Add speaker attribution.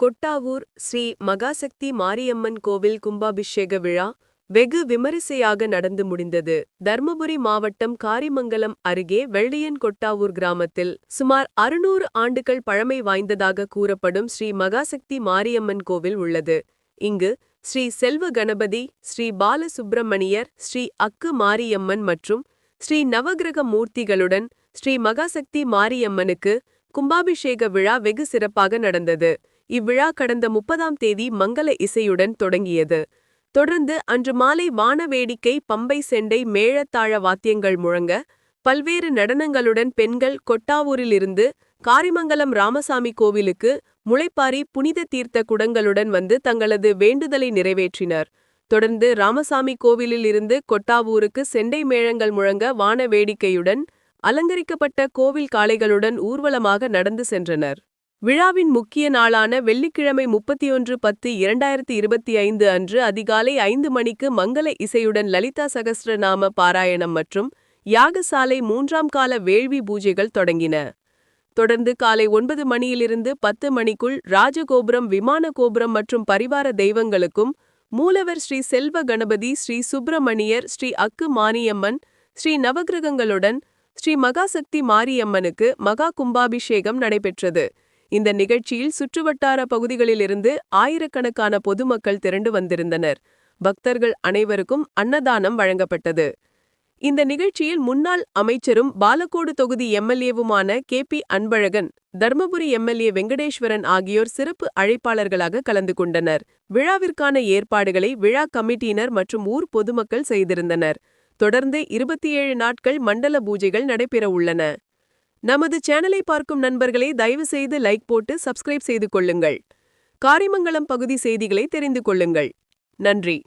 Speaker 1: கொட்டாவூர் ஸ்ரீ மகாசக்தி மாரியம்மன் கோவில் கும்பாபிஷேக விழா வெகு விமரிசையாக நடந்து முடிந்தது. தர்மபுரி மாவட்டம் காரிமங்கலம் அருகே வெள்ளியன் கொட்டாவூர் கிராமத்தில் சுமார் அறுநூறு ஆண்டுகள் பழமை வாய்ந்ததாக கூறப்படும் ஸ்ரீ மகாசக்தி மாரியம்மன் கோவில் உள்ளது. இங்கு ஸ்ரீ செல்வ கணபதி ஸ்ரீ பாலசுப்பிரமணியர் ஸ்ரீ அக்கு மாரியம்மன் மற்றும் ஸ்ரீ நவகிரக மூர்த்திகளுடன் ஸ்ரீ மகாசக்தி மாரியம்மனுக்கு கும்பாபிஷேக விழா வெகு சிறப்பாக நடந்தது. இவ்விழா கடந்த முப்பதாம் தேதி மங்கள இசையுடன் தொடங்கியது. தொடர்ந்து அன்று மாலை வானவேடிக்கை பம்பை செண்டை மேளத்தாழ வாத்தியங்கள் முழங்க பல்வேறு நடனங்களுடன் பெண்கள் கொட்டாவூரிலிருந்து காரிமங்கலம் ராமசாமி கோவிலுக்கு முளைப்பாரி புனித தீர்த்த குடங்களுடன் வந்து தங்களது வேண்டுதலை நிறைவேற்றினர். தொடர்ந்து ராமசாமி கோவிலில் இருந்து கொட்டாவூருக்கு செண்டை மேளங்கள் முழங்க வான வேடிக்கையுடன் அலங்கரிக்கப்பட்ட கோவில் காளைகளுடன் ஊர்வலமாக நடந்து சென்றனர். விழாவின் முக்கிய நாளான வெள்ளிக்கிழமை முப்பத்தி ஒன்று பத்து இரண்டாயிரத்தி இருபத்தி ஐந்து அன்று அதிகாலை ஐந்து மணிக்கு மங்கள இசையுடன் லலிதா சகஸ்ரநாம பாராயணம் மற்றும் யாகசாலை மூன்றாம் கால வேள்வி பூஜைகள் தொடங்கின. தொடர்ந்து காலை ஒன்பது மணியிலிருந்து பத்து மணிக்குள் ராஜகோபுரம் விமான கோபுரம் மற்றும் பரிவார தெய்வங்களுக்கும் மூலவர் ஸ்ரீ செல்வ கணபதி ஸ்ரீ சுப்பிரமணியர் ஸ்ரீ அக்கு மாரியம்மன் ஸ்ரீ நவகிரகங்களுடன் ஸ்ரீ மகாசக்தி மாரியம்மனுக்கு மகா கும்பாபிஷேகம் நடைபெற்றது. இந்த நிகழ்ச்சியில் சுற்றுவட்டார பகுதிகளிலிருந்து ஆயிரக்கணக்கான பொதுமக்கள் திரண்டு வந்திருந்தனர். பக்தர்கள் அனைவருக்கும் அன்னதானம் வழங்கப்பட்டது. இந்த நிகழ்ச்சியில் முன்னாள் அமைச்சரும் பாலக்கோடு தொகுதி எம்எல்ஏவுமான K P Anbazhagan Dharmapuri MLA Venkateswaran ஆகியோர் சிறப்பு அழைப்பாளர்களாக கலந்து கொண்டனர். விழாவிற்கான ஏற்பாடுகளை விழா கமிட்டியினர் மற்றும் ஊர் பொதுமக்கள் செய்திருந்தனர். தொடர்ந்து இருபத்தி ஏழு நாட்கள் மண்டல பூஜைகள் நடைபெற உள்ளன. நமது சேனலை பார்க்கும் நண்பர்களை தயவு செய்து லைக் போட்டு சப்ஸ்கிரைப் செய்து கொள்ளுங்கள். காரிமங்கலம் பகுதி செய்திகளை தெரிந்து கொள்ளுங்கள். நன்றி.